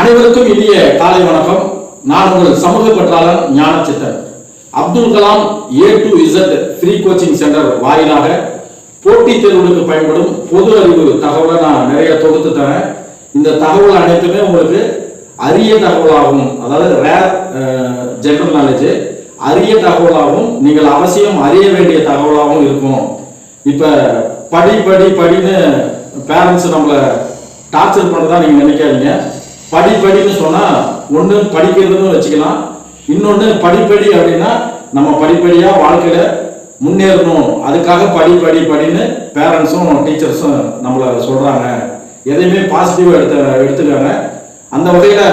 அனைவருக்கும் இனிய காலை வணக்கம். நான் உங்கள் சமூக ஞான சித்தன் Abdul Kalam A to Z free coaching centre வாயிலாக போட்டித் தேர்வுகளுக்கு பயன்படும் பொது அறிவு தகவலை நான் நிறைய தொகுத்து தரேன். இந்த தகவல் அனைத்துமே உங்களுக்கு அரிய தகவலாகும் அதாவது ரேர் ஜெனரல் நாலேஜ் அரிய தகவலாகவும் நீங்கள் அவசியம் அறிய வேண்டிய தகவலாகவும் இருக்கும். இப்போ படி படி படின்னு பேரண்ட்ஸ் நம்மளை டார்ச்சர் பண்ணதான் நீங்கள் நினைக்காதீங்க. படி படின்னு சொன்னால் ஒன்று படிக்கிறதுன்னு வச்சுக்கலாம். இன்னொன்று படிப்படி அப்படின்னா நம்ம படிப்படியாக வாழ்க்கையில் முன்னேறணும். அதுக்காக படி படி படின்னு பேரண்ட்ஸும் டீச்சர்ஸும் நம்மளை சொல்கிறாங்க எதையுமே பாசிட்டிவாக எடுத்து எடுத்துக்காங்க அந்த வகையில்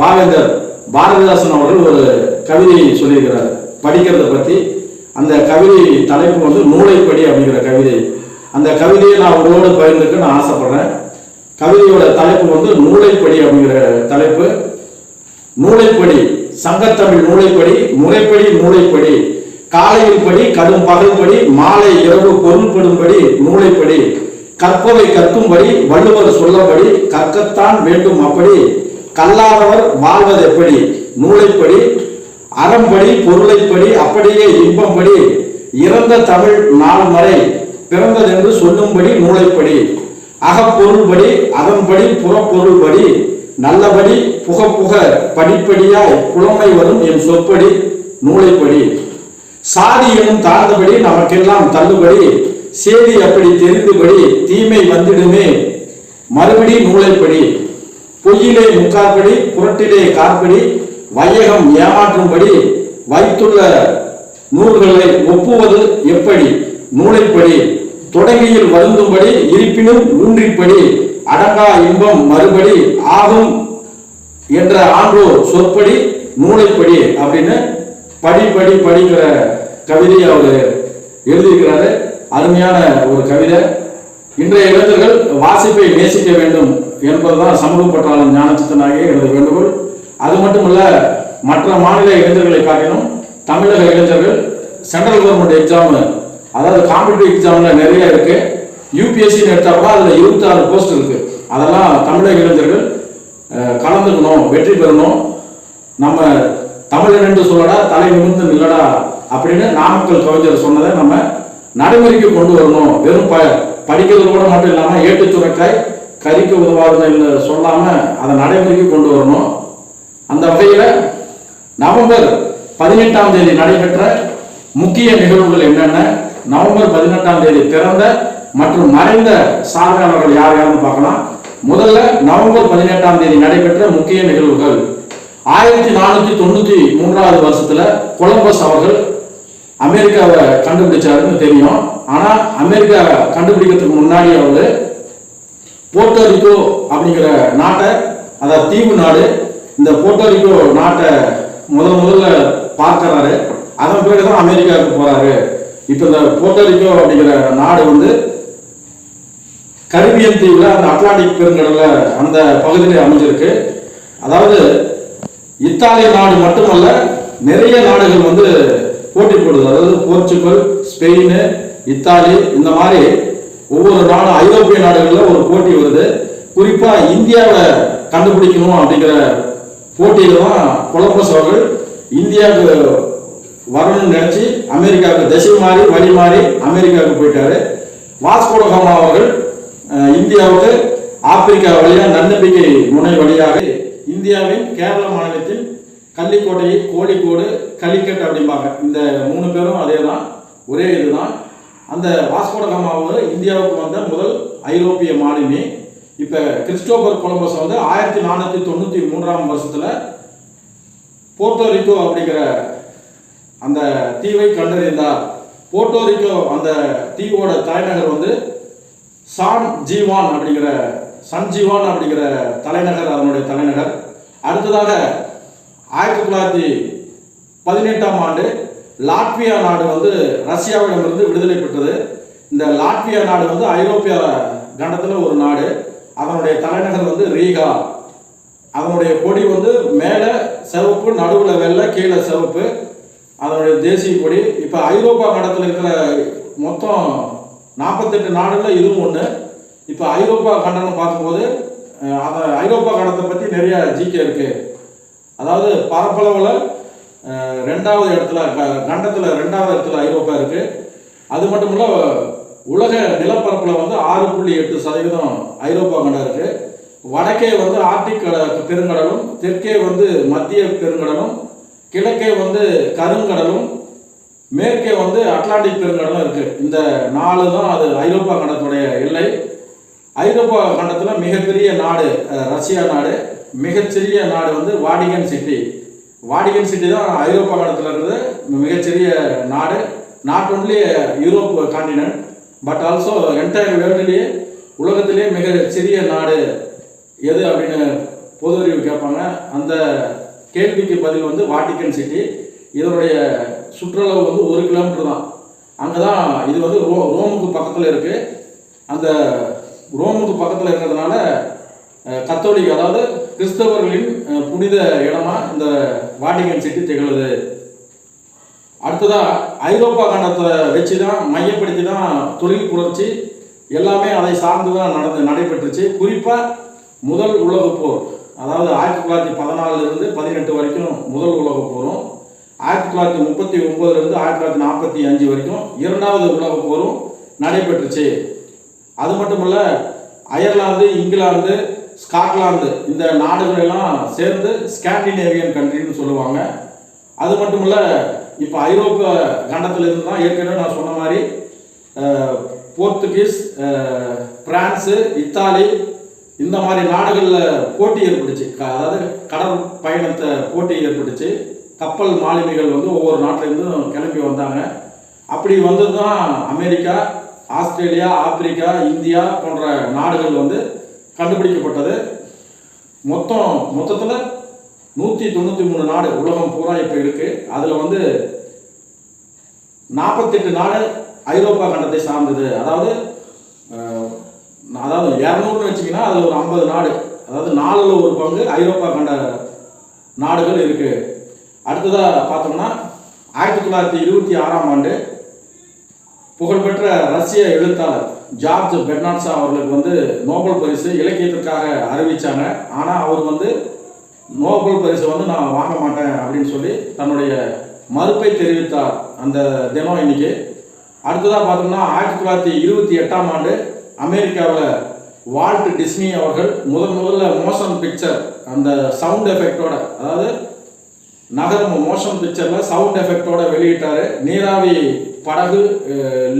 பாவேந்தர் பாரதிதாசன் அவர்கள் ஒரு கவிதை சொல்லியிருக்கிறார். படிக்கிறத பற்றி அந்த கவிதை தலைப்பு வந்து நூலைப்படி அப்படிங்கிற கவிதை. அந்த கவிதையை நான் உங்களோடு பகிர்ந்துக்கு நான் ஆசைப்படுறேன். கவிதையோட தலைப்பு வந்து நூலைப்படி அப்படிங்கிற தலைப்பு. நூலைப்படி சங்கத்தமிழ் நூலைப்படி முறைப்படி நூலைப்படி காலையில் படி கடும் பகல்படி மாலை இரவு பொருள்படும்படி நூலைப்படி கற்பவை கற்கும்படி வள்ளுவர் சொல்லபடி கற்கத்தான் வேண்டும் அப்படி. கல்லாதவர் வாழ்வது எப்படி? நூலைப்படி அறம்படி பொருளைப்படி அப்படியே இன்பம்படி. இறந்த தமிழ் நாள் மறை பிறந்ததென்று சொல்லும்படி நூலைப்படி அகப்பொருள்படி அதன்படி புறப்பொருள்படி நல்லபடி புக புக படிப்படியாய் புலமை வரும் என் சொற்படி நூலைப்படி. சாதி எனும் தாழ்ந்தபடி நமக்கெல்லாம் தள்ளுபடி சேதி அப்படி தெரிந்தபடி தீமை வந்திடுமே. மறுபடி நூலைப்படி. பொய்யிலே முக்காற்படி புரட்டிலே காற்படி வையகம் ஏமாற்றும்படி வைத்துள்ள நூல்களை ஒப்புவது எப்படி? நூலைப்படி. தொடங்கியில் வருந்தும்படி இருப்பினும் ஊன்றிப்படி அடங்கா இன்பம் மறுபடி ஆகும் என்ற ஆன்றோர் சொற்படி நூலைப்படி அப்படின்னு படி படி படிக்கிற கவிதையை அவர் எழுதியிருக்கிறாரு. அருமையான ஒரு கவிதை. இன்றைய இளைஞர்கள் வாசிப்பை நேசிக்க வேண்டும் என்பதுதான் சமூக பற்றாளன் ஞானச்சித்தனாகிய எனது வேண்டுகோள். அது மட்டுமல்ல மற்ற மாநில இளைஞர்களை காட்டிலும் தமிழக இளைஞர்கள் சென்ட்ரல் கவர்மெண்ட் எக்ஸாம் அதாவது காம்படிட்டிவ் எக்ஸாம்ல நிறைய இருக்கு. யூபிஎஸ்சின்னு எடுத்தா கூட அதுல இருபத்தாறு போஸ்ட் இருக்கு. அதெல்லாம் தமிழக இளைஞர்கள் கலந்துக்கணும் வெற்றி பெறணும். நம்ம தமிழன் என்று சொல்லடா தலை நிமிர்ந்து நில்லடா அப்படின்னு நாமக்கல் கவிஞர் சொன்னதை நம்ம நடைமுறைக்கு கொண்டு வரணும். வெறும் ப படிக்கிறது கூட மட்டும் இல்லாம ஏட்டு சுரக்காய் கறிக்கு உதவாதுன்னு சொல்லாம அதை நடைமுறைக்கு கொண்டு வரணும். அந்த வகையில நவம்பர் பதினெட்டாம் தேதி நடைபெற்ற முக்கிய நிகழ்வுகள் என்னென்ன? நவம்பர் பதினெட்டாம் தேதி பிறந்த மற்றும் மறைந்த சாதனையாளர்கள் யார் யாருன்னு பார்க்கலாம். முதல்ல நவம்பர் பதினெட்டாம் தேதி நடைபெற்ற முக்கிய நிகழ்வுகள். ஆயிரத்தி நானூத்தி தொண்ணூத்தி மூன்றாவது வருஷத்துல கொலம்பஸ் அவர்கள் அமெரிக்காவை கண்டுபிடிச்சாருன்னு தெரியும். ஆனா அமெரிக்கா கண்டுபிடிக்கிறதுக்கு முன்னாடி அவரு போர்ட்டோரிக்கோ அப்படிங்கிற நாட்டை அதாவது தீவு நாடு இந்த போர்ட்டோரிக்கோ நாட்டை முதல் முதல்ல பார்க்கிறாரு. அதன் பிறகுதான் அமெரிக்காவுக்கு போறாரு. இப்போ இந்த போர்ட்டோரிக்கோ அப்படிங்கிற நாடு வந்து கரிபியன் தீவுல அந்த அட்லாண்டிக் பெருங்கடல்ல அந்த பகுதியில் அமைஞ்சிருக்கு. அதாவது இத்தாலிய நாடு மட்டுமல்ல நிறைய நாடுகள் வந்து போட்டி போடுது. அதாவது போர்ச்சுகல் ஸ்பெயின் இத்தாலி இந்த மாதிரி ஒவ்வொரு நாடும் ஐரோப்பிய நாடுகளில் ஒரு போட்டி வருது. குறிப்பா இந்தியாவை கண்டுபிடிக்கணும் அப்படிங்கிற போட்டியில தான் கொலம்பஸ் அவர்கள் இந்தியாவுக்கு வரணும்னு நினைச்சு அமெரிக்காவுக்கு திசை மாறி வழி மாறி அமெரிக்காவுக்கு போயிட்டாரு. வாஸ்கோடகாமா அவர்கள் இந்தியாவுக்கு ஆப்பிரிக்கா வழியாக நன்னம்பிக்கை முனை வழியாக இந்தியாவின் கேரள மாநிலத்தின் கள்ளிக்கோட்டை கோழிக்கோடு கலிக்கட் அப்படிம்பாங்க. இந்த மூணு பேரும் அதே தான் ஒரே இதுதான். அந்த வாஸ்கோடகாமா வந்து இந்தியாவுக்கு வந்த முதல் ஐரோப்பிய மாலுமி இப்போ கிறிஸ்டோபர் கொலம்பஸ் வந்து ஆயிரத்தி நானூற்றி தொண்ணூற்றி மூன்றாம் வருஷத்தில் போர்ட்டோரிக்கோ அப்படிங்கிற அந்த தீவை கண்டறிந்தார் போர்ட்டோரிக்கோ அந்த தீவோட தலைநகர் வந்து சான் ஜீவான் அப்படிங்கிற சன் ஜீவான் அப்படிங்கிற தலைநகர் அதனுடைய தலைநகர். அடுத்ததாக ஆயிரத்தி தொள்ளாயிரத்தி பதினெட்டாம் ஆண்டு லாட்வியா நாடு வந்து ரஷ்யாவிடமிருந்து விடுதலை பெற்றது. இந்த லாட்வியா நாடு வந்து ஐரோப்பிய கண்டத்தில் ஒரு நாடு. அதனுடைய தலைநகர் வந்து ரீகா. அதனுடைய கொடி வந்து மேலே சிவப்பு நடுவில் வெள்ளை கீழே சிவப்பு. அதனுடைய தேசிய கொடி. இப்போ ஐரோப்பா கண்டத்தில் இருக்கிற மொத்தம் நாற்பத்தெட்டு நாடுகளில் இதுவும் ஒன்று இப்போ ஐரோப்பா கண்டனம் பார்க்கும்போது அந்த ஐரோப்பா கண்டத்தை பற்றி நிறைய ஜிகே இருக்கு. அதாவது பரப்பளவில் ரெண்டாவது இடத்துல க- கண்டத்துல ரெண்டாவது இடத்துல ஐரோப்பா இருக்கு. அது மட்டும் இல்லை உலக நிலப்பரப்பில் வந்து ஆறு புள்ளி எட்டு சதவீதம் ஐரோப்பா கண்டம் இருக்கு. வடக்கே வந்து ஆர்டிக் பெருங்கடலும் தெற்கே வந்து மத்திய பெருங்கடலும் கிழக்கே வந்து கருங்கடலும் மேற்கே வந்து அட்லாண்டிக் பெருங்கடலும் இருக்கு. இந்த நாலு தான் அது ஐரோப்பா கண்டத்துடைய எல்லை. ஐரோப்பா கண்டத்தில் மிகப்பெரிய நாடு ரஷ்யா நாடு. மிகச்சிறிய நாடு வந்து வாடிகன் சிட்டி. வாடிகன் சிட்டி தான் ஐரோப்பா கண்டத்தில் இருக்கிறது மிகச்சிறிய நாடு. Not only Europe continent but also entire வேர்ல்டுலேயே உலகத்திலேயே மிக சிறிய நாடு. எது அப்படின்னு பொது அறிவு கேட்பாங்க. அந்த கேள்விக்கு பதில் வந்து வாட்டிக்கன் சிட்டி. இதனுடைய சுற்றளவு வந்து ஒரு கிலோமீட்டர் தான். அங்கே தான் இது வந்து ரோ ரோமுக்கு பக்கத்தில் இருக்குது அந்த ரோமுக்கு பக்கத்தில் இருக்கிறதுனால கத்தோலிக் அதாவது கிறிஸ்தவர்களின் புனித இடமா இந்த வாட்டிகன் சிட்டி திகழுது. அடுத்ததாக ஐரோப்பா கண்டத்தை வச்சு தான் மையப்படுத்தி தான் தொழில் புரட்சி. எல்லாமே அதை சார்ந்து தான் நடந்து நடைபெற்றுச்சு. குறிப்பாக முதல் உலகப் போர். அதாவது ஆயிரத்தி தொள்ளாயிரத்தி பதினாலிருந்து பதினெட்டு வரைக்கும் முதல் உலகப் போரும் ஆயிரத்தி தொள்ளாயிரத்தி முப்பத்தி ஒன்பதுலேருந்து ஆயிரத்தி தொள்ளாயிரத்தி நாற்பத்தி அஞ்சு வரைக்கும் இரண்டாவது உலகப் போரும் நடைபெற்றுச்சு. அது மட்டும் இல்லை அயர்லாந்து இங்கிலாந்து ஸ்காட்லாந்து இந்த நாடுகளெல்லாம் சேர்ந்து ஸ்காண்டினேவியன் கண்ட்ரின்னு சொல்லுவாங்க. அது மட்டும் இல்லை இப்போ ஐரோப்பா கண்டத்தில் இருந்து தான் ஏற்கனவே நான் சொன்ன மாதிரி போர்த்துகீஸ் பிரான்ஸு இத்தாலி இந்த மாதிரி நாடுகளில் போட்டி ஏற்பட்டுச்சு. க- அதாவது கடல் பயணத்தை போட்டி ஏற்பட்டுச்சு. கப்பல் மாலுமிகள் வந்து ஒவ்வொரு நாட்டிலேருந்தும் கிளம்பி வந்தாங்க. அப்படி வந்தது தான் அமெரிக்கா ஆஸ்திரேலியா ஆப்பிரிக்கா இந்தியா போன்ற நாடுகள் வந்து கண்டுபிடிக்கப்பட்டது. மொத்தம் மொத்தத்தில் நூற்றி தொண்ணூற்றி மூணு நாடு உலகம் பூரா இப்போ இருக்குது அதில் வந்து நாற்பத்தெட்டு நாடு ஐரோப்பா கண்டத்தை சார்ந்தது. அதாவது அதாவது இரநூறுன்னு வச்சிங்கன்னா அதில் ஒரு ஐம்பது நாடு. அதாவது நாலில் ஒரு பங்கு ஐரோப்பா கண்ட நாடுகள் இருக்குது அடுத்ததாக பார்த்தோம்னா ஆயிரத்தி தொள்ளாயிரத்தி இருபத்தி ஆறாம் ஆண்டு புகழ்பெற்ற ரஷ்ய எழுத்தாளர் ஜார்ஜ் பெர்னாட்ஸா அவர்களுக்கு வந்து நோபல் பரிசு இலக்கியத்திற்காக அறிவித்தாங்க ஆனால் அவர் வந்து நோபல் பரிசு வந்து நான் வாங்க மாட்டேன் அப்படின்னு சொல்லி தன்னுடைய மறுப்பை தெரிவித்தார் அந்த தினம் இன்னைக்கு. அடுத்ததாக பார்த்தோம்னா ஆயிரத்தி தொள்ளாயிரத்தி இருபத்தி எட்டாம் ஆண்டு அமெரிக்காவில் வால்ட் டிஸ்னி அவர்கள் முதன் முதல்ல மோஷன் பிக்சர் அந்த சவுண்ட் எஃபெக்டோட அதாவது நகரம் மோஷன் பிக்சரில் சவுண்ட் எஃபெக்டோட வெளியிட்டார். நீராவி படகு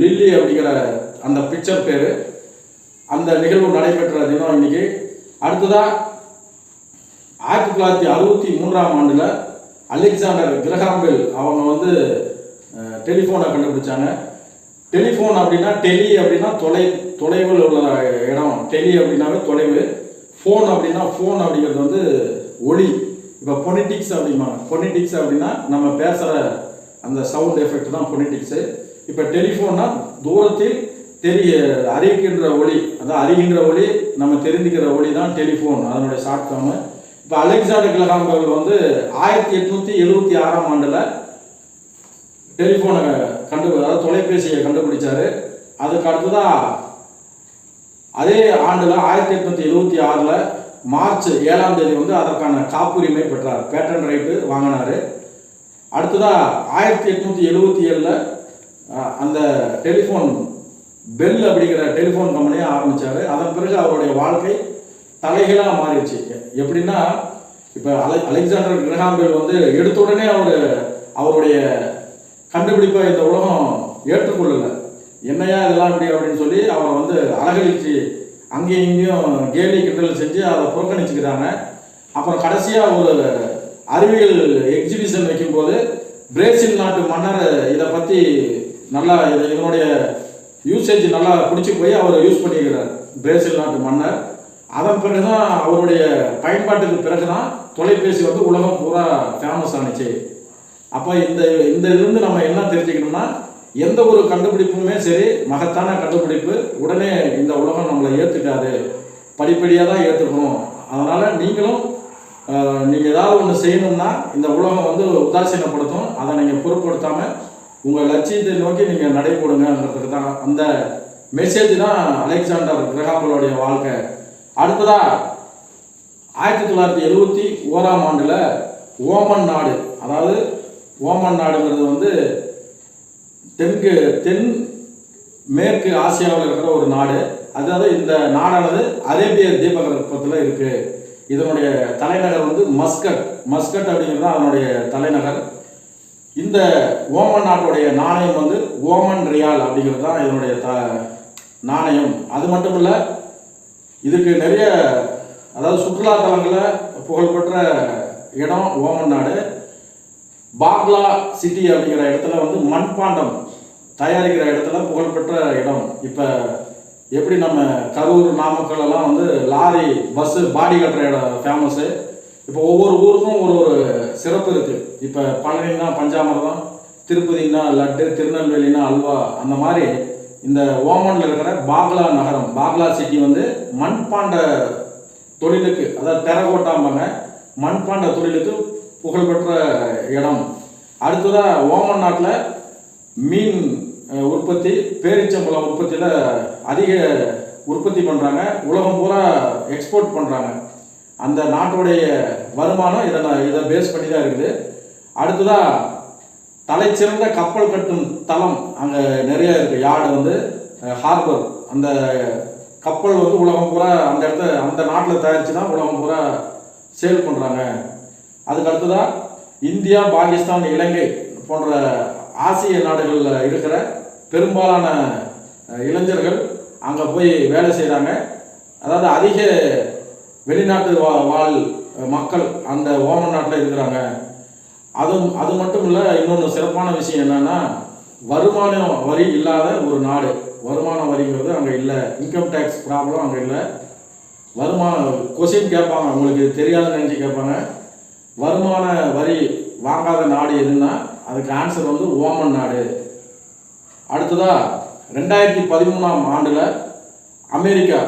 லில்லி அப்படிங்கிற அந்த பிக்சர் பேர். அந்த நிகழ்வு நடைபெற்ற தினம் இன்னைக்கு. அடுத்ததாக ஆயிரத்தி தொள்ளாயிரத்தி அறுபத்தி மூன்றாம் ஆண்டில் அலெக்சாண்டர் கிரஹாம்பெல் அவங்க வந்து டெலிஃபோனை கண்டுபிடிச்சாங்க. டெலிஃபோன் அப்படின்னா டெலி அப்படின்னா தொலை தொலைவில் உள்ள இடம். டெலி அப்படின்னாவே தொலைவு. ஃபோன் அப்படின்னா ஃபோன் அப்படிங்கிறது வந்து ஒளி. இப்போ பொனிட்டிக்ஸ் அப்படிம்பாங்க. பொனிட்டிக்ஸ் அப்படின்னா நம்ம பேசுகிற அந்த சவுண்ட் எஃபெக்ட் தான் பொனிட்டிக்ஸு இப்போ டெலிஃபோன்னா தூரத்தில் தெரிய அறிவிக்கின்ற ஒளி. அதான் அறிகின்ற ஒளி நம்ம தெரிஞ்சுக்கிற ஒளி தான் டெலிஃபோன். அதனுடைய ஷார்ட் ஃபார்மு இப்போ அலெக்சாண்டர் கிரஹாம் வந்து ஆயிரத்தி எட்நூற்றி எழுபத்தி ஆறாம் ஆண்டில் டெலிஃபோனை கண்டு அதாவது தொலைபேசியை கண்டுபிடிச்சாரு. அதுக்கு அடுத்ததாக அதே ஆண்டில் ஆயிரத்தி எட்நூற்றி எழுபத்தி ஆறில் மார்ச் ஏழாம் தேதி வந்து அதற்கான காப்புரிமை பெற்றார். பேட்டன் ரைட்டு வாங்கினார். அடுத்ததாக ஆயிரத்தி எட்நூற்றி எழுபத்தி ஏழில் அந்த டெலிஃபோன் பெல் அப்படிங்கிற டெலிஃபோன் கம்பெனியை ஆரம்பித்தார் அதன் பிறகு அவருடைய வாழ்க்கை தலைகீழாக மாறிடுச்சு. எப்படின்னா இப்போ அலை அலெக்சாண்டர் கிரஹாம் பெல் வந்து எடுத்த உடனே அவர் அவருடைய கண்டுபிடிப்பை இந்த உலகம் ஏற்றுக்கொள்ளலை. என்னையா இதெல்லாம் இப்படி அப்படின்னு சொல்லி அவரை வந்து அலகழிச்சு அங்கேயும் இங்கேயும் கேலி கிண்டல் செஞ்சு அதை புறக்கணிச்சுக்கிறாங்க. அப்புறம் கடைசியாக ஒரு அறிவியல் எக்ஸிபிஷன் வைக்கும்போது பிரேசில் நாட்டு மன்னர் இதை பற்றி நல்லா இதை இதனுடைய யூசேஜ் நல்லா பிடிச்சி போய் அவர் யூஸ் பண்ணிக்கிறார் பிரேசில் நாட்டு மன்னர். அதன் பிறகுதான் அவருடைய பயன்பாட்டுக்கு பிறகுதான் தொலைபேசி வந்து உலகம் பூரா ஃபேமஸ் ஆனுச்சு. அப்போ இந்த இந்த இதுலேருந்து நம்ம என்ன தெரிஞ்சுக்கணும்னா எந்த ஒரு கண்டுபிடிப்புமே சரி மகத்தான கண்டுபிடிப்பு உடனே இந்த உலகம் நம்மளை ஏற்றுக்காது படிப்படியாக தான் ஏற்றுக்கணும் அதனால் நீங்களும் நீங்கள் ஏதாவது ஒன்று செய்யணும்னா இந்த உலகம் வந்து உதாசீனப்படுத்தும். அதை நீங்கள் பொருட்படுத்தாமல் உங்கள் லட்சியத்தை நோக்கி நீங்கள் நடைபோடுங்கிறதுக்கு தான் அந்த மெசேஜ் தான் அலெக்சாண்டர் கிரகாம்பலோடைய வாழ்க்கை. அடுத்ததா ஆயிரத்தி தொள்ளாயிரத்தி எழுபத்தி ஓராம் ஆண்டில் ஓமன் நாடு அதாவது ஓமன் நாடுங்கிறது வந்து தெற்கு தென் மேற்கு ஆசியாவில் இருக்கிற ஒரு நாடு. அதாவது இந்த நாடானது அரேபிய தீபகற்பத்தில் இருக்கு. இதனுடைய தலைநகர் வந்து மஸ்கட். மஸ்கட் அப்படிங்கிறது தான் அதனுடைய தலைநகர். இந்த ஓமன் நாட்டுடைய நாணயம் வந்து ஓமன் ரியால் அப்படிங்கிறது தான் இதனுடைய த நாணயம். அது மட்டும் இல்லை இதுக்கு நிறைய அதாவது சுற்றுலா தலங்களில் புகழ்பெற்ற இடம் ஓமன் நாடு. பாக்லா சிட்டி அப்படிங்கிற இடத்துல வந்து மண்பாண்டம் தயாரிக்கிற இடத்துல புகழ்பெற்ற இடம். இப்போ எப்படி நம்ம கரூர் நாமக்கல் எல்லாம் வந்து லாரி பஸ்ஸு பாடி கட்டுற இடம் ஃபேமஸ்ஸு இப்போ ஒவ்வொரு ஊருக்கும் ஒரு ஒரு சிறப்பு இருக்குது இப்போ பழனின்னா பஞ்சாமிரதம் திருப்பதினா லட்டு திருநெல்வேலினா அல்வா அந்த மாதிரி இந்த ஓமனில் இருக்கிற பாக்லா நகரம் பாக்லா சிட்டி வந்து மண்பாண்ட தொழிலுக்கு அதாவது டெரகோட்டாம்பாங்க மண்பாண்ட தொழிலுக்கு புகழ்பெற்ற இடம். அடுத்ததாக ஓமன் நாட்டில் மீன் உற்பத்தி பேரிச்சம்பழம் உற்பத்தியில் அதிக உற்பத்தி பண்ணுறாங்க உலகம் பூரா எக்ஸ்போர்ட் பண்ணுறாங்க அந்த நாட்டுடைய வருமானம் இதை நான் இதை பேஸ் பண்ணி தான் இருக்குது. அடுத்ததாக தலைச்சிறந்த கப்பல் கட்டும் தளம் அங்கே நிறைய இருக்குது யார்டு வந்து ஹார்பர் அந்த கப்பல் வந்து உலகம் பூரா அந்த இடத்த அந்த நாட்டில் தயாரித்து தான் உலகம் பூரா சேல் பண்ணுறாங்க அதுக்கு அடுத்ததாக இந்தியா பாகிஸ்தான் இலங்கை போன்ற ஆசிய நாடுகளில் இருக்கிற பெரும்பாலான இளைஞர்கள் அங்கே போய் வேலை செய்கிறாங்க அதாவது அதிக வெளிநாட்டு வா வாழ் மக்கள் அந்த ஓமன் நாட்டில் இருக்கிறாங்க. அதுவும் அது மட்டும் இல்லை இன்னொன்று சிறப்பான விஷயம் என்னன்னா வருமான வரி இல்லாத ஒரு நாடு. வருமான வரிங்கிறது அங்கே இல்லை. இன்கம் டேக்ஸ் ப்ராப்ளம் அங்கே இல்லை. வருமான கொஸ்டின் கேட்பாங்க. உங்களுக்கு தெரியாதுன்னு நினச்சி கேட்பாங்க. வருமான வரி வாங்காத நாடு எதுன்னா அதுக்கு ஆன்சர் வந்து ஓமன் நாடு. அடுத்ததாக ரெண்டாயிரத்தி பதிமூணாம் ஆண்டில் அமெரிக்கா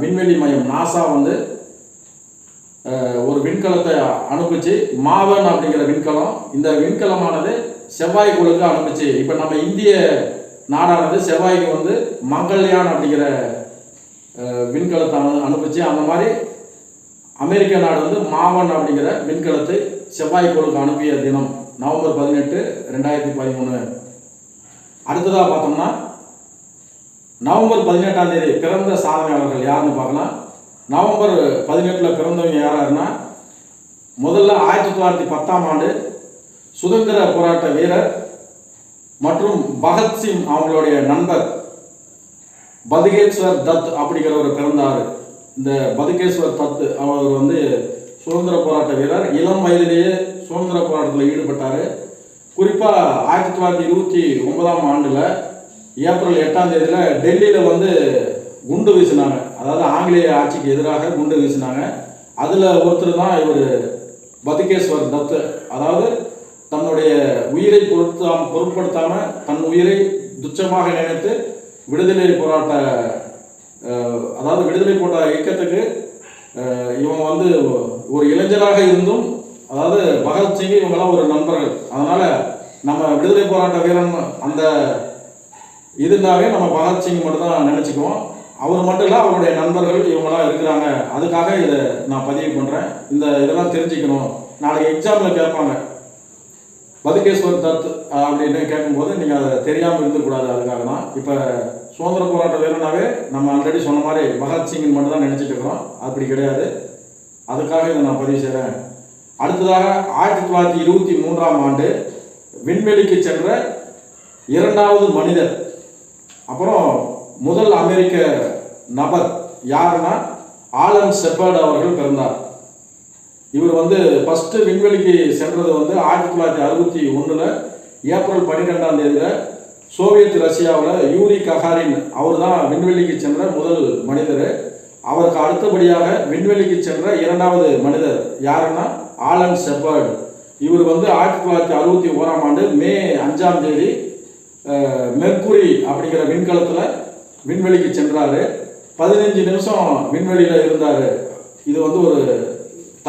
விண்வெளி மையம் நாசா வந்து ஒரு விண்கலத்தை அனுப்பிச்சு. மாவன் அப்படிங்கிற விண்கலம். இந்த விண்கலமானது செவ்வாய் கோளுக்கு அனுப்பிச்சு. இப்போ நம்ம இந்திய நாடானது செவ்வாய்க்கு வந்து மங்கள்யான் அப்படிங்கிற விண்கலத்தை அனு அனுப்பிச்சு. அந்த மாதிரி அமெரிக்க நாடு வந்து மாவன் அப்படிங்கிற விண்கலத்தை செவ்வாய் கோளுக்கு அனுப்பிய தினம் நவம்பர் பதினெட்டு ரெண்டாயிரத்தி பதிமூணு. அடுத்ததாக பார்த்தோம்னா நவம்பர் பதினெட்டாம் தேதி பிறந்த சாதனையாளர்கள் யாருன்னு பார்க்கலாம். நவம்பர் பதினெட்டில் பிறந்தவங்க யாராருன்னா முதல்ல ஆயிரத்தி தொள்ளாயிரத்தி பத்தாம் ஆண்டு சுதந்திர போராட்ட வீரர் மற்றும் பகத்சிங் அவங்களுடைய நண்பர் பதுகேஸ்வர் தத் அப்படிங்கிறவர் பிறந்தார். இந்த பதுகேஸ்வர் தத்து அவர் வந்து சுதந்திர போராட்ட வீரர். இளம் வயதிலேயே சுதந்திர போராட்டத்தில் ஈடுபட்டார். குறிப்பாக ஆயிரத்தி தொள்ளாயிரத்தி இருபத்தி ஒன்பதாம் ஆண்டில் ஏப்ரல் எட்டாம் தேதியில் டெல்லியில் வந்து குண்டு வீசினாங்க. அதாவது ஆங்கிலேய ஆட்சிக்கு எதிராக குண்டு வீசினாங்க. அதில் ஒருத்தர் தான் இவர் பதுகேஸ்வர் தத்து. அதாவது தன்னுடைய உயிரை பொருத்தாம் பொருட்படுத்தாமல் தன் உயிரை துச்சமாக நினைத்து விடுதலை போராட்ட அதாவது விடுதலை போராட்ட இயக்கத்துக்கு இவன் இவங்க வந்து ஒரு இளைஞராக இருந்தும் அதாவது பகத்சிங் இவங்கெல்லாம் ஒரு நண்பர்கள். அதனால நம்ம விடுதலை போராட்ட வீரன் அந்த இதுனாவே நம்ம பகத்சிங் மட்டும் தான் நினச்சிக்குவோம். அவர் மட்டும் இல்லை அவருடைய நண்பர்கள் இவங்கெல்லாம் இருக்கிறாங்க. அதுக்காக இதை நான் பதிவு பண்ணுறேன் இந்த இதெல்லாம் தெரிஞ்சுக்கணும். நாளைக்கு எக்ஸாமில் கேட்பாங்க. பதுகேஸ்வர் தத் அப்படின்னு கேட்கும்போது நீங்கள் அதை தெரியாமல் இருந்துக்கூடாது அதுக்காக தான் இப்போ சுதந்திர போராட்ட வீரனாவே நம்ம ஆல்ரெடி சொன்ன மாதிரி பகத்சிங்கின் மட்டும் தான் நினச்சிட்டு இருக்கிறோம். அப்படி கிடையாது. அதுக்காக இதை நான் பதிவு செய்கிறேன் அடுத்ததாக ஆயிரத்தி தொள்ளாயிரத்தி இருபத்தி மூன்றாம் ஆண்டு விண்வெளிக்கு சென்ற இரண்டாவது மனிதர். அப்புறம் முதல் அமெரிக்க நபர் யாருன்னா ஆலன் செப்பர்ட் அவர்கள் பிறந்தார். இவர் வந்து ஃபஸ்ட்டு விண்வெளிக்கு சென்றது வந்து ஆயிரத்தி தொள்ளாயிரத்தி அறுபத்தி ஒன்றில் ஏப்ரல் பன்னிரெண்டாம் தேதியில் சோவியத் ரஷ்யாவில் யூரி ககாரின் அவர் தான் விண்வெளிக்கு சென்ற முதல் மனிதர். அவருக்கு அடுத்தபடியாக விண்வெளிக்கு சென்ற இரண்டாவது மனிதர். யாருன்னா? ஆலன் செப்பர்ட் இவர் வந்து ஆயிரத்தி தொள்ளாயிரத்தி அறுபத்தி ஓராம் ஆண்டு மே அஞ்சாம் தேதி மெர்குரி அப்படிங்கிற விண்கலத்தில் விண்வெளிக்கு சென்றார். பதினஞ்சு நிமிஷம் விண்வெளியில் இருந்தார். இது வந்து ஒரு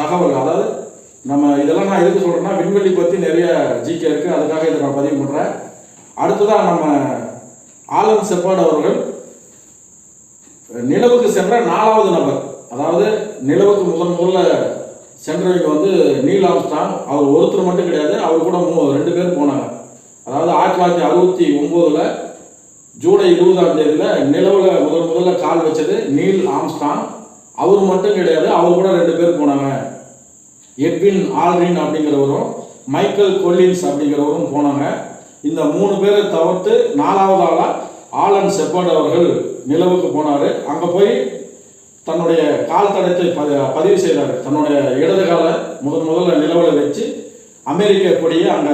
தகவல். அதாவது நம்ம இதெல்லாம் நான் எதுக்கு சொல்கிறேன்னா விண்வெளி பற்றி நிறைய ஜிகே இருக்குது அதுக்காக இதை நான் பதிவு பண்ணுறேன் அடுத்ததாக நம்ம ஆலம் செப்பாடு அவர்கள் நிலவுக்கு சென்ற நாலாவது நபர். அதாவது நிலவுக்கு முதன் முதல்ல சென்றவங்க வந்து நீல் ஆம்ஸ்டாங். அவர் ஒருத்தர் மட்டும் கிடையாது அவர் கூட மூ ரெண்டு பேர் போனாங்க. அதாவது ஆயிரத்தி தொள்ளாயிரத்தி அறுபத்தி ஒம்போதில் ஜூலை இருபதாம் தேதியில் நிலவில் முதல் முதல்ல கால் வச்சது நீல் ஆம்ஸ்டாங். அவர் மட்டும் கிடையாது அவர் கூட ரெண்டு பேர் போனாங்க. எட்வின் ஆல்ரின் அப்படிங்கிறவரும் மைக்கேல் கொல்லின்ஸ் அப்படிங்கிறவரும் போனாங்க. இந்த மூணு பேரை தவிர்த்து நாலாவது ஆளா ஆலன் செப்பாடு அவர்கள் நிலவுக்கு போனார். அங்கே போய் தன்னுடைய கால் தடத்தை பதி- பதிவு செய்தார். தன்னுடைய இடது காலை முதன் முதல்ல நிலவில் வச்சு அமெரிக்க கொடியை அங்கே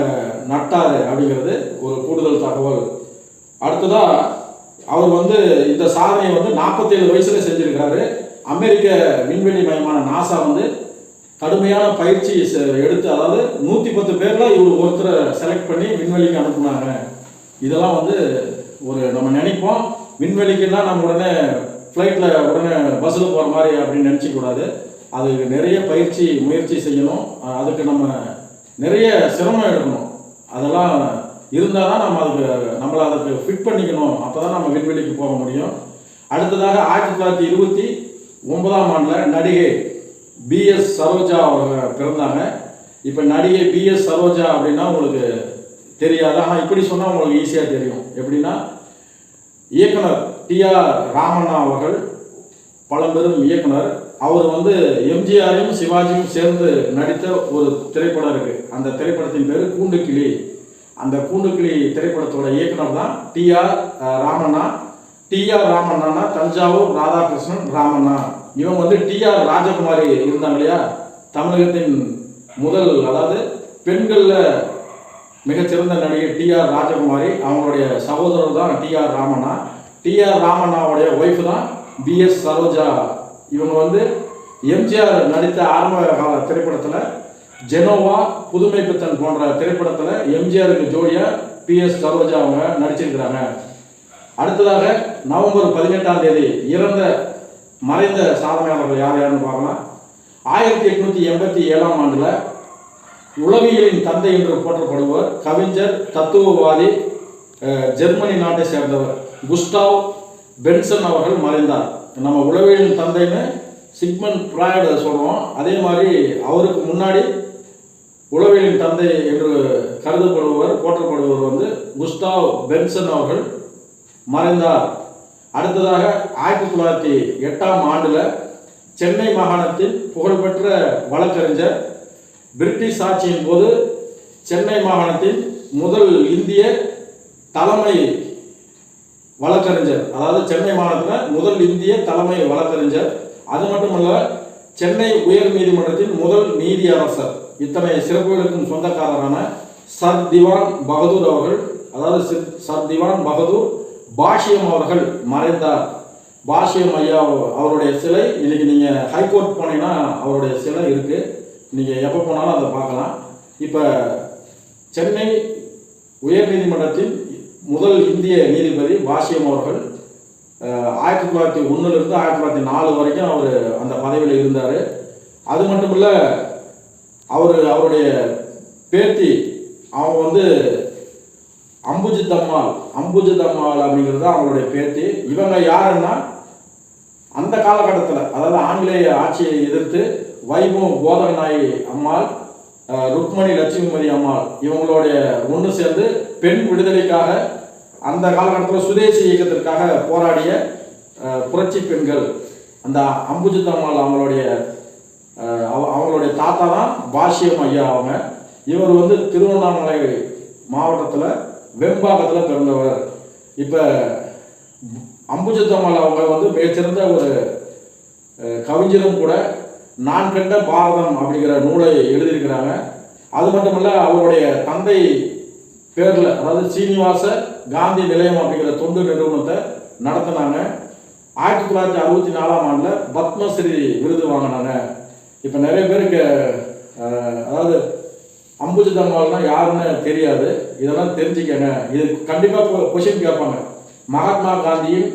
நட்டார் அப்படிங்கிறது ஒரு கூடுதல் தகவல். அடுத்ததாக அவர் வந்து இந்த சாதனையை வந்து நாற்பத்தேழு வயசுல செஞ்சுருக்காரு அமெரிக்க விண்வெளி மையமான நாசா வந்து கடுமையான பயிற்சி செ- எடுத்து அதாவது நூற்றி பத்து பேர்ல இவர் ஒருத்தரை செலக்ட் பண்ணி விண்வெளிக்கு அனுப்புனாங்க. இதெல்லாம் வந்து ஒரு நம்ம நினைப்போம். விண்வெளிக்குன்னா நம்ம உடனே ஃப்ளைட்டில் உடனே பஸ்ஸில் போகிற மாதிரி அப்படின்னு நினச்சிக்கூடாது அதுக்கு நிறைய பயிற்சி முயற்சி செய்யணும். அதுக்கு நம்ம நிறைய சிரமம் எடுக்கணும். அதெல்லாம் இருந்தால் தான் நம்ம அதுக்கு நம்மளை அதுக்கு ஃபிட் பண்ணிக்கணும். அப்போ தான் நம்ம விண்வெளிக்கு போக முடியும். அடுத்ததாக ஆயிரத்தி தொள்ளாயிரத்தி இருபத்தி ஒன்பதாம் ஆண்டில் நடிகை பிஎஸ் சரோஜா அவங்க பிறந்தாங்க. இப்போ நடிகை பிஎஸ் சரோஜா அப்படின்னா உங்களுக்கு தெரியாது. ஆனால் இப்படி சொன்னால் உங்களுக்கு ஈஸியாக தெரியும். எப்படின்னா இயக்குனர் டிஆர் ராமண்ணா அவர்கள் பழம்பெரும் இயக்குனர். அவர் வந்து எம்ஜிஆரையும் சிவாஜியும் சேர்ந்து நடித்த ஒரு திரைப்படம் இருக்குது அந்த திரைப்படத்தின் பேர் கூண்டுக்கிளி. அந்த கூண்டுக்கிளி திரைப்படத்தோட இயக்குனர் தான் T R Ramanna. T R ராமண்ணானா Thanjavur Radhakrishnan Ramanna. இவங்க வந்து டிஆர் ராஜகுமாரி இருந்தாங்க இல்லையா? தமிழகத்தின் முதல் அதாவது பெண்களில் மிகச்சிறந்த நடிகை டிஆர் ராஜகுமாரி அவங்களுடைய சகோதரர் தான் T R Ramanna. T R ராமண்ணாவுடைய wife தான் பிஎஸ் சரோஜா. இவங்க வந்து எம்ஜிஆர் நடித்த ஆரம்ப கால திரைப்படத்தில் ஜெனோவா புதுமை பித்தன் போன்ற திரைப்படத்தில் எம்ஜிஆருக்கு ஜோடியாக பிஎஸ் சரோஜா அவங்க நடிச்சிருக்கிறாங்க. அடுத்ததாக நவம்பர் பதினெட்டாம் தேதி இறந்த மறைந்த சாதனையாளர்கள் யார் யாருன்னு பார்க்கலாம். ஆயிரத்தி எட்நூத்தி எண்பத்தி ஏழாம் ஆண்டுல உளவியலின் தந்தை என்று போற்றப்படுவர் கவிஞர் தத்துவவாதி ஜெர்மனி நாட்டை சேர்ந்தவர் குஸ்டாவ் பென்சன் அவர்கள் மறைந்தார். நம்ம உளவியலின் தந்தைன்னு சிக்மன் பிராய்டு சொல்றோம். அதே மாதிரி அவருக்கு முன்னாடி உளவியலின் தந்தை என்று கருதப்படுபவர் போற்றப்படுபவர் வந்து குஸ்டாவ் பென்சன் அவர்கள் மறைந்தார். அடுத்ததாக ஆயிரத்தி தொள்ளாயிரத்தி எட்டாம் ஆண்டில் சென்னை மாகாணத்தில் புகழ்பெற்ற வழக்கறிஞர் பிரிட்டிஷ் ஆட்சியின் போது சென்னை மாகாணத்தின் முதல் இந்திய தலைமை வழக்கறிஞர் அதாவது சென்னை மாகாணத்தில் முதல் இந்திய தலைமை வழக்கறிஞர். அது மட்டுமல்ல சென்னை உயர் நீதிமன்றத்தின் முதல் நீதியரசர் இத்தனை சிறப்புகளுக்கும் சொந்தக்காரரான சர் திவான் பகதூர் அவர்கள். அதாவது சர் திவான் பகதூர் பாஷ்யம் அவர்கள் மறைந்தார். பாஷ்யம் ஐயா அவருடைய சிலை இன்னைக்கு நீங்க ஹைகோர்ட் போனீங்கன்னா அவருடைய சிலை இருக்கு. நீங்க எப்போ போனாலும் அதை பார்க்கலாம். இப்போ சென்னை உயர்நீதிமன்றத்தின் முதல் இந்திய நீதிபதி பாஷ்யம் அவர்கள் ஆயிரத்தி தொள்ளாயிரத்தி ஒன்றுலேருந்து ஆயிரத்தி தொள்ளாயிரத்தி நாலு வரைக்கும் அவர் அந்த பதவியில் இருந்தார். அது மட்டும் இல்லை அவர் அவருடைய பேத்தி அவங்க வந்து அம்புஜித்தம்மாள் அம்புஜித்தம்மாள் அப்படிங்கிறது தான் அவங்களுடைய பேத்தி. இவங்க யாருன்னா அந்த காலகட்டத்தில் அதாவது ஆங்கிலேய ஆட்சியை எதிர்த்து வைபவம் போதகநாயகி அம்மாள் ருக்மணி லட்சுமிமதி அம்மாள் இவங்களுடைய ஒன்று சேர்ந்து பெண் விடுதலைக்காக அந்த காலகட்டத்தில் சுதேசி இயக்கத்திற்காக போராடிய புரட்சி பெண்கள். அந்த அம்புஜித்தம்மாள் அவங்களுடைய அவ- அவங்களுடைய தாத்தா தான் பாஷ்யம் ஐயா அவங்க. இவர் வந்து திருவண்ணாமலை மாவட்டத்தில் வெம்பாகத்தில் பிறந்தவர். இப்போ அம்புஜத்தம்மாள் அவங்க வந்து மிகச்சிறந்த ஒரு கவிஞரும் கூட நான் கண்ட பாரதம் அப்படிங்கிற நூலை எழுதியிருக்கிறாங்க. அது மட்டுமல்ல அவருடைய தந்தை பேரில் அதாவது சீனிவாச காந்தி நிலையம் அப்படிங்கிற தொண்டு நிறுவனத்தை நடத்தினாங்க. ஆயிரத்தி தொள்ளாயிரத்தி அறுபத்தி நாலாம் ஆண்டில் பத்மஸ்ரீ விருது வாங்கினாங்க. இப்போ நிறைய பேருக்கு அதாவது அம்புஜி அம்புஜிதம்மாள்னா யாருன்னு தெரியாது. இதெல்லாம் தெரிஞ்சுக்கங்க. இது கண்டிப்பாக கொஷின் கேட்பாங்க. மகாத்மா காந்தியின்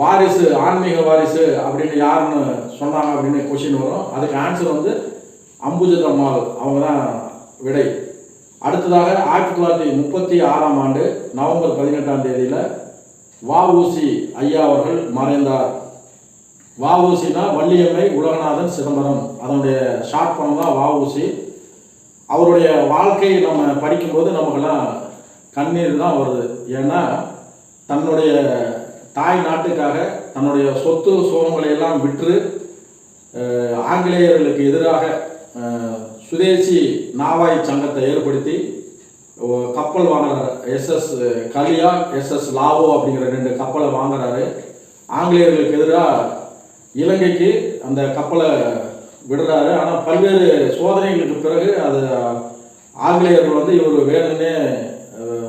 வாரிசு ஆன்மீக வாரிசு அப்படின்னு யாருன்னு சொன்னாங்க அப்படின்னு கொஷின் வரும். அதுக்கு ஆன்சர் வந்து அம்புஜிதம்மாள் அவங்க தான் விடை. அடுத்ததாக ஆயிரத்தி தொள்ளாயிரத்தி முப்பத்தி ஆறாம் ஆண்டு நவம்பர் பதினெட்டாம் தேதியில் வஉசி ஐயா அவர்கள் மறைந்தார். வஉசினா வள்ளியம்மை உலகநாதன் சிதம்பரம். அதனுடைய ஷார்ட் பணம் தான் வஉசி அவருடைய வாழ்க்கையை நம்ம படிக்கும்போது நமக்கெல்லாம் கண்ணீர் தான் வருது. ஏன்னா தன்னுடைய தாய் நாட்டுக்காக தன்னுடைய சொத்து சோகங்களை எல்லாம் விற்று ஆங்கிலேயர்களுக்கு எதிராக சுதேசி நாவாய் சங்கத்தை ஏற்படுத்தி கப்பல் வாங்குறாரு எஸ்எஸ் கலியா எஸ்எஸ் லாவோ அப்படிங்கிற ரெண்டு கப்பலை வாங்குறாரு. ஆங்கிலேயர்களுக்கு எதிராக இலங்கைக்கு அந்த கப்பலை விடுறாரு. ஆனால் பல்வேறு சோதனைகளுக்கு பிறகு அது ஆங்கிலேயர்கள் வந்து இவர் வேணும்னே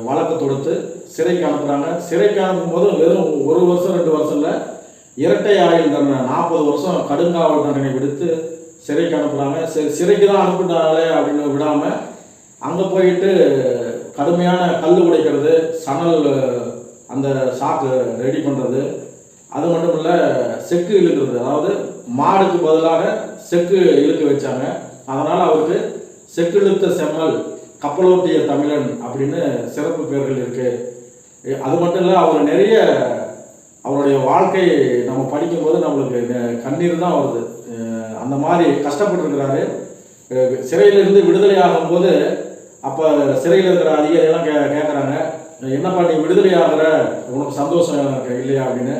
வழக்கு தொடுத்து சிறைக்கு அனுப்புகிறாங்க சிறைக்கு அனுப்பும்போது வெறும் ஒரு வருஷம் ரெண்டு வருஷம் இல்லை இரட்டை ஆயுள் தண்டனை நாற்பது வருஷம் கடுங்காவல் தண்டனை விடுத்து சிறைக்கு அனுப்புகிறாங்க சரி சிறைக்கு தான் அனுப்பிட்டாங்களே அப்படின்னு விடாமல் அங்கே போயிட்டு கடுமையான கல் உடைக்கிறது சணல் அந்த சாக்கு ரெடி பண்ணுறது அது மட்டும் இல்லை செக்கு இழுக்கிறது. அதாவது மாடுக்கு பதிலாக செக்கு இழுக்க வச்சாங்க. அதனால் அவருக்கு செக்கு இழுத்த செம்மல் கப்பலோட்டிய தமிழன் அப்படின்னு சிறப்பு பெயர்கள் இருக்குது அது மட்டும் இல்லை அவர் நிறைய அவருடைய வாழ்க்கை நம்ம படிக்கும்போது நம்மளுக்கு கண்ணீர் தான் வருது. அந்த மாதிரி கஷ்டப்பட்டுருக்கிறாரு. சிறையிலிருந்து விடுதலை ஆகும்போது அப்போ சிறையில் இருக்கிற அதிகாரியெல்லாம் கே கேட்குறாங்க என்னப்பா நீ விடுதலை ஆகிற? உனக்கு சந்தோஷம் எனக்கு இல்லையா? அப்படின்னு.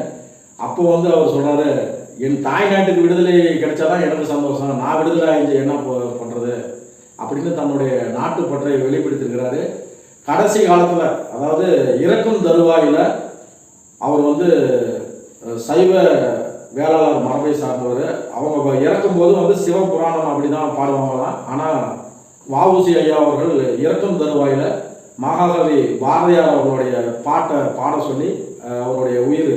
அப்போ வந்து அவர் சொல்கிறாரு என் தாய் நாட்டுக்கு விடுதலை கிடைச்சாதான் எனக்கு சந்தோஷம். நான் விடுதலை ஆகி என்ன பண்ணுறது அப்படின்னு தன்னுடைய நாட்டுப்பற்றை வெளிப்படுத்திருக்கிறாரு கடைசி காலத்தில் அதாவது இறக்கும் தருவாயில் அவர் வந்து சைவ வேளாளர் மரபை சார்ந்தவர். அவங்க இறக்கும்போது வந்து சிவபுராணம் அப்படிதான் பாடுவாங்களாம். ஆனால் வஉசி ஐயா அவர்கள் இறக்கும் தருவாயில் மகாகவி பாரதியார் அவர்களுடைய பாட்டை பாட சொல்லி அவருடைய உயிர்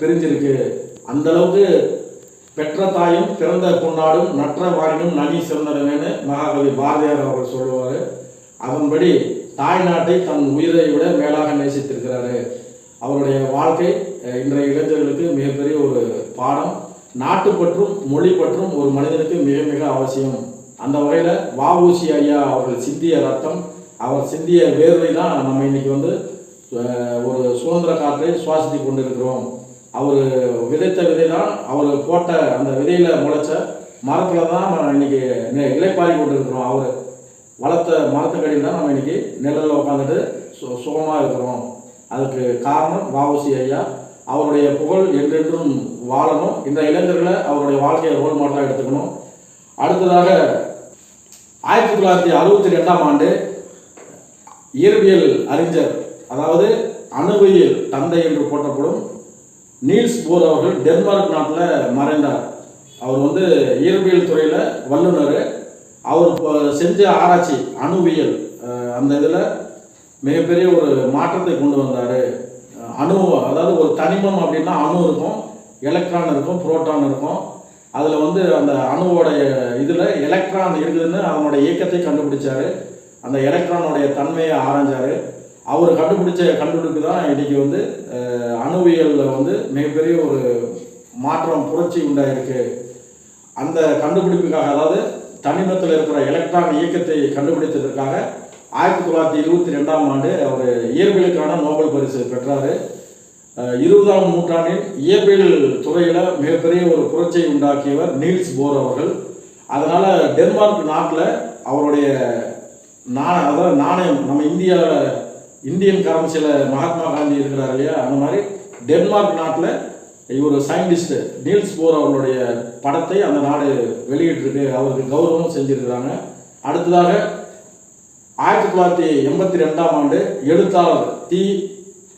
பிரிஞ்சிருக்கு. அந்த அளவுக்கு பெற்ற தாயும் பிறந்த பொன்னாடும் நற்ற வாயினும் நனி சிறந்தனவேன்னு மகாகவி பாரதியார் அவர்கள் சொல்லுவார். அதன்படி தாய் நாட்டை தன் உயிரை விட மேலாக நேசித்திருக்கிறாரு. அவருடைய வாழ்க்கை இன்றைய இளைஞர்களுக்கு மிகப்பெரிய ஒரு பாடம். நாட்டு பற்றும் மொழி பற்றும் ஒரு மனிதனுக்கு மிக மிக அவசியம். அந்த வகையில் வாவூசி ஐயா அவர்கள் சிந்திய ரத்தம் அவர் சிந்திய வேர்வை தான் நம்ம இன்னைக்கு வந்து ஒரு சுதந்திர காற்றை சுவாசித்து கொண்டிருக்கிறோம். அவர் விதைத்த விதை தான் அவர் போட்ட அந்த விதையில் முளைச்ச மரத்தில் தான் நம்ம இன்னைக்கு நெ- கொண்டிருக்கிறோம் அவர் வளர்த்த மரத்துக்கடியில் தான் நம்ம இன்னைக்கு நிழலில் உட்காந்துட்டு சு சுகமாக இருக்கிறோம். அதுக்கு காரணம் வாவசி ஐயா. அவருடைய புகழ் என்றென்றும் வாழணும். இந்த இளைஞர்களை அவருடைய வாழ்க்கையை ரோல் மாடலாக எடுத்துக்கணும். அடுத்ததாக ஆயிரத்தி தொள்ளாயிரத்தி அறுபத்தி ரெண்டாம் ஆண்டு இயற்பியல் அறிஞர் அதாவது அணுவியல் தந்தை என்று போற்றப்படும் நீல்ஸ் போர் அவர்கள் டென்மார்க் நாட்டில் மறைந்தார். அவர் வந்து இயற்பியல் துறையில் வல்லுனர் அவர் இப்போ செஞ்ச ஆராய்ச்சி அணுவியல் அந்த இதில் மிகப்பெரிய ஒரு மாற்றத்தை கொண்டு வந்தார். அணு அதாவது ஒரு தனிமம் அப்படின்னா அணு இருக்கும் எலக்ட்ரான் இருக்கும் புரோட்டான் இருக்கும். அதில் வந்து அந்த அணுவோடைய இதில் எலக்ட்ரான் இருக்குதுன்னு அவனுடைய இயக்கத்தை கண்டுபிடிச்சார். அந்த எலக்ட்ரானுடைய தன்மையை ஆராய்ஞ்சார். அவர் கண்டுபிடிச்ச கண்டுபிடிப்பு தான் இன்றைக்கி வந்து அணுவியலில் வந்து மிகப்பெரிய ஒரு மாற்றம் புரட்சி உண்டாயிருக்கு. அந்த கண்டுபிடிப்புக்காக அதாவது தனிமத்தில் இருக்கிற எலக்ட்ரான் இயக்கத்தை கண்டுபிடித்ததற்காக ஆயிரத்தி தொள்ளாயிரத்தி இருபத்தி ரெண்டாம் ஆண்டு அவர் இயற்பியலுக்கான நோபல் பரிசு பெற்றார். இருபதாம் நூற்றாண்டின் இயற்பியல் துறையில் மிகப்பெரிய ஒரு புரட்சியை உண்டாக்கியவர் நீல்ஸ் போர் அவர்கள். அதனால் டென்மார்க் நாட்டில் அவருடைய நாண அதாவது நாணயம் நம்ம இந்தியாவில் இந்தியன் கரன்சியில் மகாத்மா காந்தி இருக்கிறார் இல்லையா? அந்த மாதிரி டென்மார்க் நாட்டில் இவர் சயின்டிஸ்ட்டு நீல்ஸ் போர் அவர்களுடைய படத்தை அந்த நாடு வெளியிட்டிருக்கு. அவருக்கு கௌரவம் செஞ்சுருக்கிறாங்க. அடுத்ததாக ஆயிரத்தி தொள்ளாயிரத்தி எண்பத்தி ரெண்டாம் ஆண்டு எழுத்தாளர் தி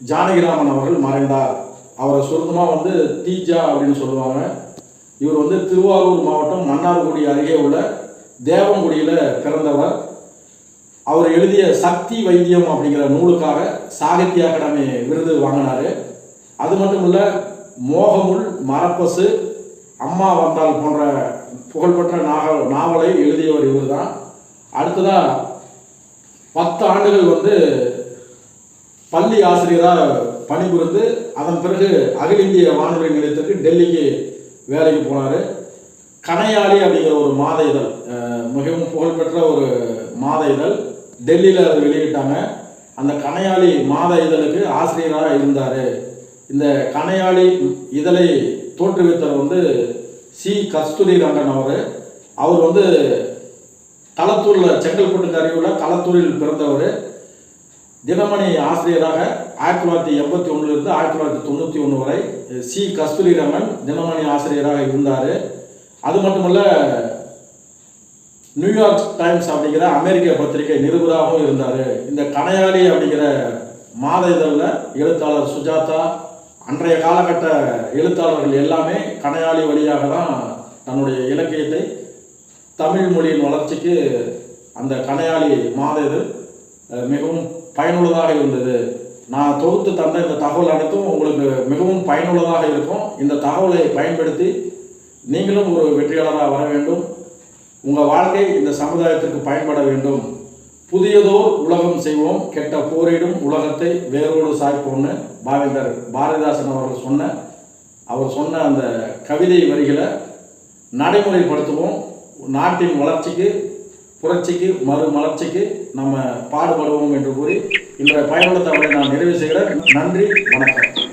ஜானகிராமன் அவர்கள் மறைந்தார். அவரை சொந்தமாக வந்து தீஜா அப்படின்னு சொல்லுவாங்க. இவர் வந்து திருவாரூர் மாவட்டம் மன்னார்குடி அருகே உள்ள தேவங்குடியில் பிறந்தவர். அவர் எழுதிய சக்தி வைத்தியம் அப்படிங்கிற நூலுக்காக சாகித்ய அகாடமி விருது வாங்கினாரு. அது மட்டும் இல்லை மோகமுள் மரப்பசு அம்மா வந்தால் போன்ற புகழ்பெற்ற நாவல் நாவலை எழுதியவர் இவர் தான் அடுத்ததாக பத்து ஆண்டுகள் வந்து பள்ளி ஆசிரியராக பணிபுரிந்து அதன் பிறகு அகில இந்திய வானொலி நிலையத்திற்கு டெல்லிக்கு வேலைக்கு போனார். கனையாளி அப்படிங்கிற ஒரு மாத இதழ் மிகவும் புகழ்பெற்ற ஒரு மாத இதழ். டெல்லியில் அதை வெளியிட்டாங்க. அந்த கணையாளி மாத இதழுக்கு ஆசிரியராக இருந்தார். இந்த கனையாளி இதழை தோற்றுவித்தவர் வந்து சி. கஸ்தூரி ரங்கன் அவர். அவர் வந்து களத்தூரில் செங்கல்பட்டு அருகிலுள்ள களத்தூரில் பிறந்தவர். தினமணி ஆசிரியராக ஆயிரத்தி தொள்ளாயிரத்தி எண்பத்தி ஒன்றுலேருந்து ஆயிரத்தி தொள்ளாயிரத்தி தொண்ணூற்றி ஒன்று வரை சி. கஸ்தூரி ரங்கன் தினமணி ஆசிரியராக இருந்தார். அது மட்டுமல்ல நியூயார்க் டைம்ஸ் அப்படிங்கிற அமெரிக்க பத்திரிகை நிருபராகவும் இருந்தார். இந்த கணையாளி அப்படிங்கிற மாத இதழில் எழுத்தாளர் சுஜாதா அன்றைய காலகட்ட எழுத்தாளர்கள் எல்லாமே கணையாளி வழியாக தான் தன்னுடைய இலக்கியத்தை தமிழ் மொழியின் வளர்ச்சிக்கு அந்த கணையாளி மாத இதழ் மிகவும் பயனுள்ளதாக இருந்தது. நான் தொகுத்து தந்த இந்த தகவல் அனைத்தும் உங்களுக்கு மிகவும் பயனுள்ளதாக இருக்கும். இந்த தகவலை பயன்படுத்தி நீங்களும் ஒரு வெற்றியாளராக வர வேண்டும். உங்கள் வாழ்க்கை இந்த சமுதாயத்திற்கு பயன்பட வேண்டும். புதியதோர் உலகம் செய்வோம். கெட்ட போரிடும் உலகத்தை வேரோடு சாய்ப்போம்னு பாவேந்தர் பாரதிதாசன் அவர்கள் சொன்ன அவர் சொன்ன அந்த கவிதை வரிகளை நடைமுறைப்படுத்துவோம். நாட்டின் வளர்ச்சிக்கு புரட்சிக்கு மறுமலர்ச்சிக்கு நம்ம பாடுபடுவோம் என்று கூறி இன்றைய பயனுள்ள தகவலை நான் நிறைவு செய்கிறேன். நன்றி வணக்கம்.